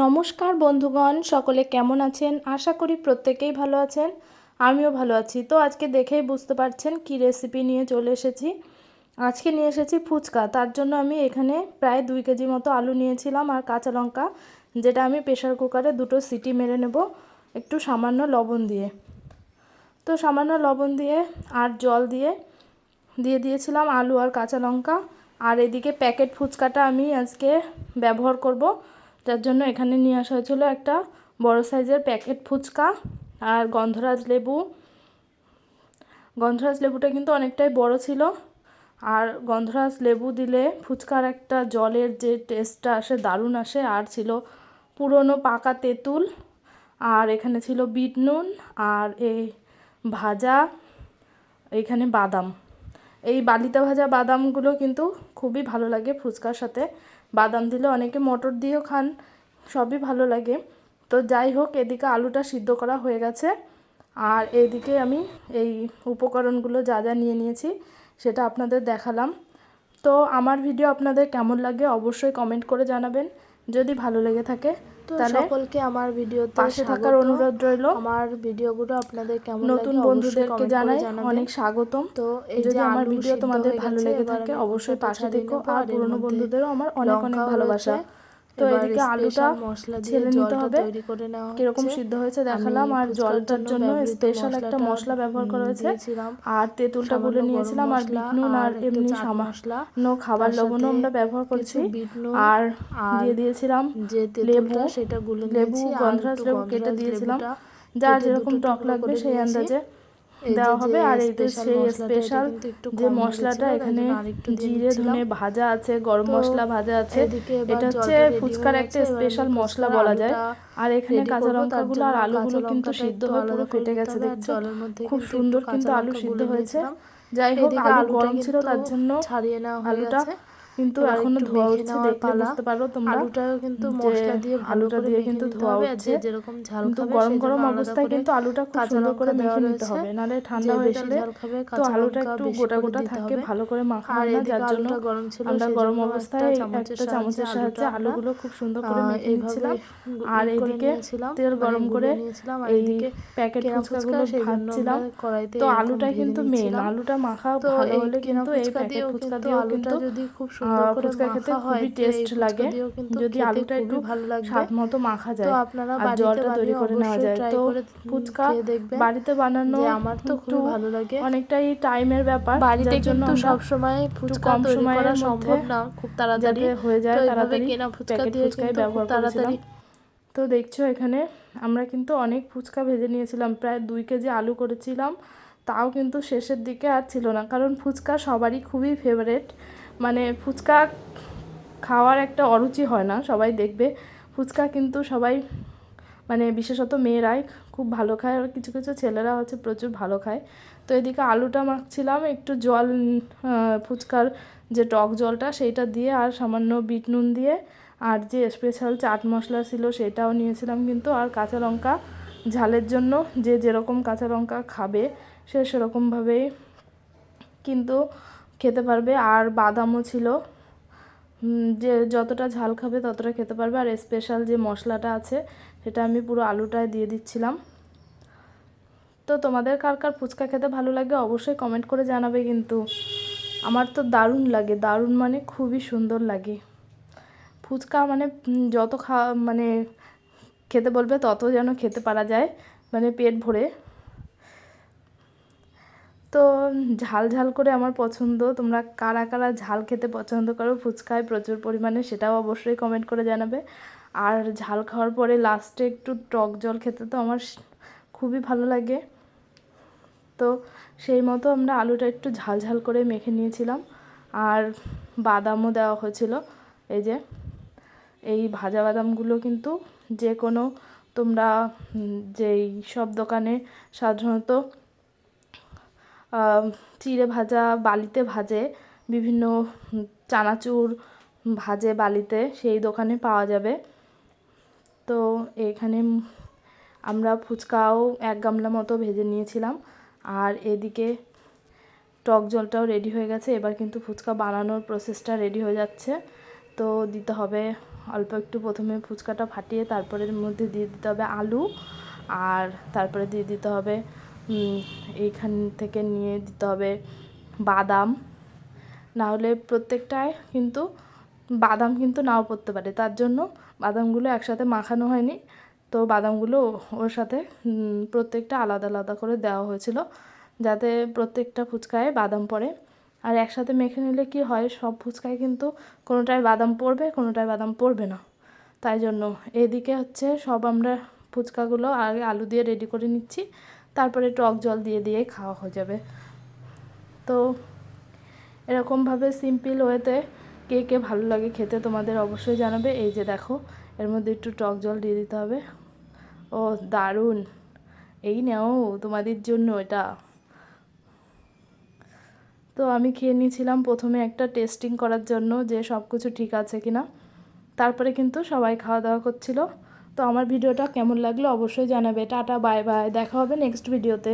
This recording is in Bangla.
নমস্কার বন্ধুগণ, সকলে কেমন আছেন? আশা করি প্রত্যেকেই ভালো আছেন। আমিও ভালো আছি। তো আজকে দেখেই বুঝতে পারছেন কি রেসিপি নিয়ে চলে এসেছি। আজকে নিয়ে এসেছি ফুচকা। তার জন্য আমি এখানে প্রায় দুই কেজি মতো আলু নিয়েছিলাম আর কাঁচা লঙ্কা, যেটা আমি প্রেশার কুকারে দুটো সিটি মেরে নেব একটু সামান্য লবণ দিয়ে। তো সামান্য লবণ দিয়ে আর জল দিয়ে দিয়ে দিয়েছিলাম আলু আর কাঁচা লঙ্কা। আর এদিকে প্যাকেট ফুচকাটা আমি আজকে ব্যবহার করব। যার জন্য এখানে নিয়ে আসা হয়েছিল একটা বড় সাইজের প্যাকেট ফুচকা আর গন্ধরাজ লেবু। গন্ধরাজ লেবুটা কিন্তু অনেকটাই বড় ছিল। আর গন্ধরাজ লেবু দিলে ফুচকার একটা জলের যে টেস্টটা আসে, দারুণ আসে। আর ছিল পুরনো পাকা তেঁতুল। আর এখানে ছিল বিট নুন আর এই ভাজা এইখানে বাদাম। এই বালিতে ভাজা বাদামগুলো কিন্তু খুবই ভালো লাগে ফুচকার সাথে। বাদাম দিলে অনেকে মটর দিয়েও খান, সবই ভালো লাগে। তো যাই হোক, এদিকে আলুটা সিদ্ধ করা হয়ে গেছে। আর এইদিকে আমি এই উপকরণগুলো যা যা নিয়ে নিয়েছি সেটা আপনাদের দেখালাম। তো আমার ভিডিও আপনাদের কেমন লাগে অবশ্যই কমেন্ট করে জানাবেন। যদি ভালো লেগে থাকে সকলকে আমার ভিডিও পাশে থাকার অনুরোধ রইল। আমার ভিডিও গুলো আপনাদের কেমন নতুন বন্ধুদেরকে জানাই অনেক স্বাগতম। তো এই যদি আমার ভিডিও তোমাদের ভালো লেগে থাকে অবশ্যই পাশে দেখো। আর পুরনো বন্ধুদেরও আমার অনেক অনেক ভালোবাসা। তো এদিকে আলুটা মশলা দিয়ে ছেলে নিতে জলটা হবে। তৈরি করে নেওয়া কীরকম। সিদ্ধ হয়েছে দেখালাম। আর জলটার জন্য স্পেশাল একটা মশলা ব্যবহার করা হয়েছে। আর তেঁতুলটা বলে নিয়েছিলাম আর মশলা বিট নুন আর এমনি মশলা, সামান্য খাবার লবণও আমরা ব্যবহার করছি। আর দিয়ে দিয়েছিলাম যে লেবু। সেটা গুলে লেবু গন্ধরাজ লেবু কেটে দিয়েছিলাম। যার যেরকম টক লাগবে সেই আন্দাজে দেওয়া হবে। আর সেই স্পেশাল যে মশলাটা এখানে জিরে। ধনে ভাজা আছে গরম মশলা ভাজা আছে এটা হচ্ছে ফুচকার একটা স্পেশাল মশলা বলা যায়। আর এখানে কাঁচা লঙ্কাগুলো আর আলুগুলো কিন্তু সিদ্ধ হয়ে পুরো করে ফেটে গেছে দেখছ? খুব সুন্দর কিন্তু আলু সিদ্ধ হয়েছে। যাই হোক আলু গরম ছিল তার জন্য ছাড়িয়ে নেওয়া আলুটা। কিন্তু এখনও ধোয়া হচ্ছে পালা। বুঝতে পারো তোমরা আলুটাও কিন্তু মশলা দিয়ে আলুটা দিয়ে কিন্তু ধোয়া হচ্ছে যেরকম ঝাল কিন্তু গরম গরম অবস্থায় কিন্তু আলুটা খুব সুন্দর করে মেখে নিতে হবে। নাহলে ঠান্ডা হয়ে গেলে তো আলুটা একটু গোটা গোটা থাকে ভালো করে মাখা আর হয় না যার জন্য আমরা গরম অবস্থায় একটা চামচের সাহায্যে আলুগুলো খুব সুন্দর করে মেখে নিচ্ছিলাম। আর নিয়েছিলাম, তেল মানে গরম করে নিয়েছিলাম, আর এই প্যাকেট ফুচকাগুলো ভাজছিলাম। তো আলুটা কিন্তু মেন আলুটা মাখা ভালো হলে কিন্তু এই প্যাকেট ফুচকা দিয়েও আলুটা যদি খুব ফুচকা খেতে খুবই টেস্ট লাগে যদি আলুটা একটু ভালো লাগবে। স্বাদ মতো মাখা তো আপনারা বাড়িতে জলটা তৈরি করে নেওয়া যায়। তো ফুচকা বাড়িতে বানানো আমার তো একটু ভালো লাগে। অনেকটাই টাইমের ব্যাপার বাড়িতে জন্য কিন্তু সব সময় ফুচকা কম তৈরি করা সম্ভব না খুব তাড়াতাড়ি। হয়ে যায় তাড়াতাড়ি কেনা ফুচকা দিয়ে ব্যবহার তাড়াতাড়ি। তো দেখছ এখানে আমরা কিন্তু অনেক ফুচকা ভেজে নিয়েছিলাম প্রায় দুই কেজি আলু করেছিলাম তাও কিন্তু শেষের দিকে আর ছিল না কারণ ফুচকা সবারই খুবই ফেভারেট মানে ফুচকা খাওয়ার একটা অরুচি হয় না, সবাই দেখবে। ফুচকা কিন্তু সবাই মানে বিশেষত মেয়েরাই খুব ভালো খায় আর কিছু কিছু ছেলেরা হচ্ছে প্রচুর ভালো খায়। তো এদিকে আলুটা মাখছিলাম, একটু জল ফুচকার যে টক জলটা সেইটা দিয়ে আর সামান্য বিট নুন দিয়ে আর যে স্পেশাল চাট মশলা ছিল সেটাও নিয়েছিলাম কিন্তু আর কাঁচা লঙ্কা ঝালের জন্য যে যেরকম কাঁচা লঙ্কা খাবে সে সেরকমভাবেই। কিন্তু খেতে পারবে আর বাদামও ছিল। যে যতটা ঝাল খাবে ততটা খেতে পারবে। আর স্পেশাল যে মশলাটা আছে, সেটা আমি পুরো আলুটায় দিয়ে দিচ্ছিলাম। তো তোমাদের কার কার ফুচকা খেতে ভালো লাগে অবশ্যই কমেন্ট করে জানাবে কিন্তু। আমার তো দারুণ লাগে। দারুণ মানে খুবই সুন্দর লাগে। ফুচকা মানে যত খা মানে খেতে বলবে তত যেন খেতে পারা যায় মানে পেট ভরে। তো ঝাল ঝাল করে আমার পছন্দ। তোমরা কারা কারা ঝাল খেতে পছন্দ করো, ফুচকায় প্রচুর পরিমাণে সেটাও অবশ্যই কমেন্ট করে জানাবে। আর ঝাল খাওয়ার পরে লাস্টে একটু টক জল খেতে তো আমার খুবই ভালো লাগে। তো সেই মতো আমরা আলুটা একটু ঝাল ঝাল করে মেখে নিয়েছিলাম। আর বাদামও দেওয়া হয়েছিল। এই যে, এই ভাজা বাদামগুলো কিন্তু যে কোনো তোমরা যেই সব দোকানে সাধারণত চিড়ে ভাজা, বালিতে ভাজে, বিভিন্ন চানাচুর ভাজে বালিতে, সেই দোকানে পাওয়া যাবে। তো এখানে আমরা ফুচকাও এক গামলা মতো ভেজে নিয়েছিলাম। আর এদিকে টক জলটাও রেডি হয়ে গেছে। এবার কিন্তু ফুচকা বানানোর প্রসেসটা রেডি হয়ে যাচ্ছে। তো দিতে হবে অল্প একটু। প্রথমে ফুচকাটা ফাটিয়ে তারপরে এর মধ্যে দিয়ে দিতে হবে আলু। আর তারপরে দিয়ে দিতে হবে এইখান থেকে নিয়ে দিতে হবে বাদাম। না হলে প্রত্যেকটায় কিন্তু বাদাম কিন্তু নাও পড়তে পারে। তার জন্য বাদামগুলো একসাথে মাখানো হয়নি। তো বাদামগুলো ওর সাথে প্রত্যেকটা আলাদা আলাদা করে দেওয়া হয়েছিল যাতে প্রত্যেকটা ফুচকায় বাদাম পড়ে। আর একসাথে মেখে নিলে কি হয়, সব ফুচকায় কিন্তু কোনোটায় বাদাম পড়বে, কোনোটায় বাদাম পড়বে না। তাই জন্য এদিকে হচ্ছে সব আমরা ফুচকাগুলো আগে আলু দিয়ে রেডি করে নিচ্ছি। তারপরে টক জল দিয়ে দিয়ে খাওয়া হয়ে যাবে। তো এরকমভাবে সিম্পল ওয়েতে কে কে ভালো লাগে খেতে তোমাদের অবশ্যই জানাবে। এই যে দেখো, এর মধ্যে একটু টক জল দিয়ে দিতে হবে। ও দারুণ! এই নাও, তোমাদের জন্য এটা। তো আমি খেয়ে নিয়েছিলাম প্রথমে একটা টেস্টিং করার জন্য যে সব কিছু ঠিক আছে কি না তারপরে কিন্তু সবাই খাওয়া দাওয়া করছিল। তো আমার ভিডিওটা কেমন লাগল অবশ্যই জানাবে। Tata bye bye. দেখা হবে নেক্সট ভিডিওতে